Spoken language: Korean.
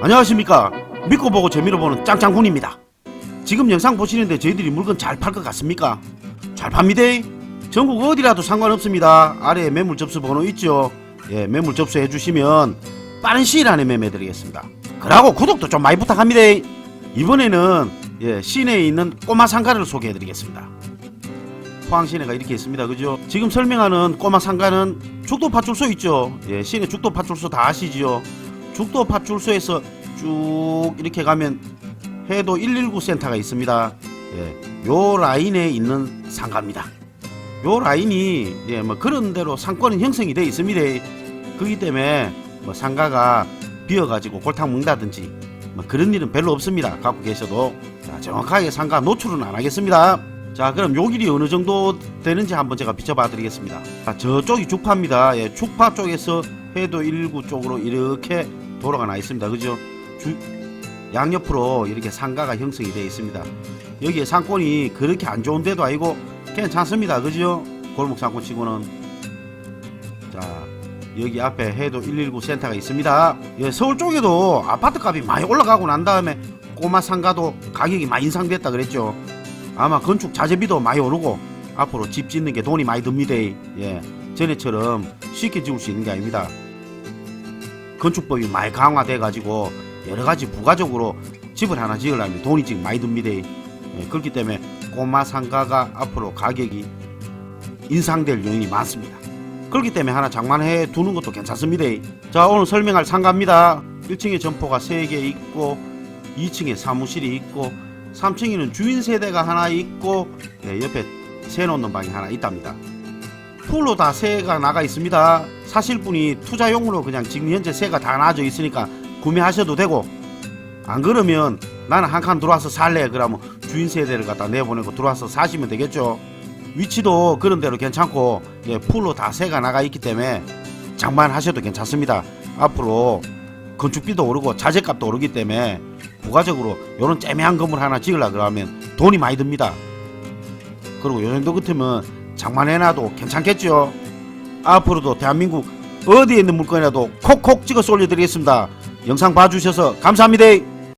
안녕하십니까. 믿고 보고 재미로 보는 짱짱군입니다. 지금 영상 보시는데 저희들이 물건 잘 팔 것 같습니까? 잘 팝니다. 전국 어디라도 상관없습니다. 아래에 매물 접수 번호 있죠? 예 매물 접수해 주시면 빠른 시일 안에 매매 드리겠습니다. 그러고 구독도 좀 많이 부탁합니다. 이번에는 예 시내에 있는 꼬마 상가를 소개해 드리겠습니다. 포항 시내가 이렇게 있습니다. 그죠? 지금 설명하는 꼬마 상가는 죽도 파출소 있죠? 예 시내 죽도 파출소 다 아시지요 죽도 파출소에서 쭉 이렇게 가면 해도 119 센터가 있습니다. 예, 요 라인에 있는 상가입니다. 요 라인이 예, 뭐 그런 대로 상권은 형성이 돼 있습니다. 그렇기 때문에 뭐 상가가 비어가지고 골탕 먹는다든지 뭐 그런 일은 별로 없습니다. 갖고 계셔도 자, 정확하게 상가 노출은 안 하겠습니다. 자 그럼 요 길이 어느 정도 되는지 한번 제가 비춰봐 드리겠습니다. 자, 저쪽이 죽파입니다. 예, 죽파 쪽에서 해도 119 쪽으로 이렇게 도로가 나 있습니다. 그죠? 주, 양옆으로 이렇게 상가가 형성이 되어 있습니다. 여기에 상권이 그렇게 안 좋은 데도 아니고 괜찮습니다. 그죠? 골목 상권 치고는 자 여기 앞에 해도 119 센터가 있습니다. 예, 서울 쪽에도 아파트 값이 많이 올라가고 난 다음에 꼬마 상가도 가격이 많이 인상됐다 그랬죠. 아마 건축 자재비도 많이 오르고 앞으로 집 짓는 게 돈이 많이 듭니다. 예, 전에처럼 쉽게 지을 수 있는 게 아닙니다. 건축법이 많이 강화돼 가지고 여러 가지 부가적으로 집을 하나 지으려면 돈이 지금 많이 듭니다. 예, 그렇기 때문에 꼬마 상가가 앞으로 가격이 인상될 요인이 많습니다. 그렇기 때문에 하나 장만해 두는 것도 괜찮습니다. 자, 오늘 설명할 상가입니다. 1층에 점포가 3개 있고 2층에 사무실이 있고 3층에는 주인 세대가 하나 있고 예, 옆에 새 놓는 방이 하나 있답니다. 풀로 다 새가 나가 있습니다. 사실 분이 투자용으로 그냥 지금 현재 새가 다 나져 있으니까 구매하셔도 되고 안 그러면 나는 한 칸 들어와서 살래 그러면 주인 세대를 갖다 내보내고 들어와서 사시면 되겠죠. 위치도 그런 대로 괜찮고 예, 풀로 다 새가 나가 있기 때문에 장만하셔도 괜찮습니다. 앞으로 건축비도 오르고 자재값도 오르기 때문에 부가적으로 이런 째매한 건물 하나 지으려 그러면 돈이 많이 듭니다. 그리고 요 정도 같으면 장만해놔도 괜찮겠죠. 앞으로도 대한민국 어디에 있는 물건이라도 콕콕 찍어 쏠려드리겠습니다. 영상 봐주셔서 감사합니다.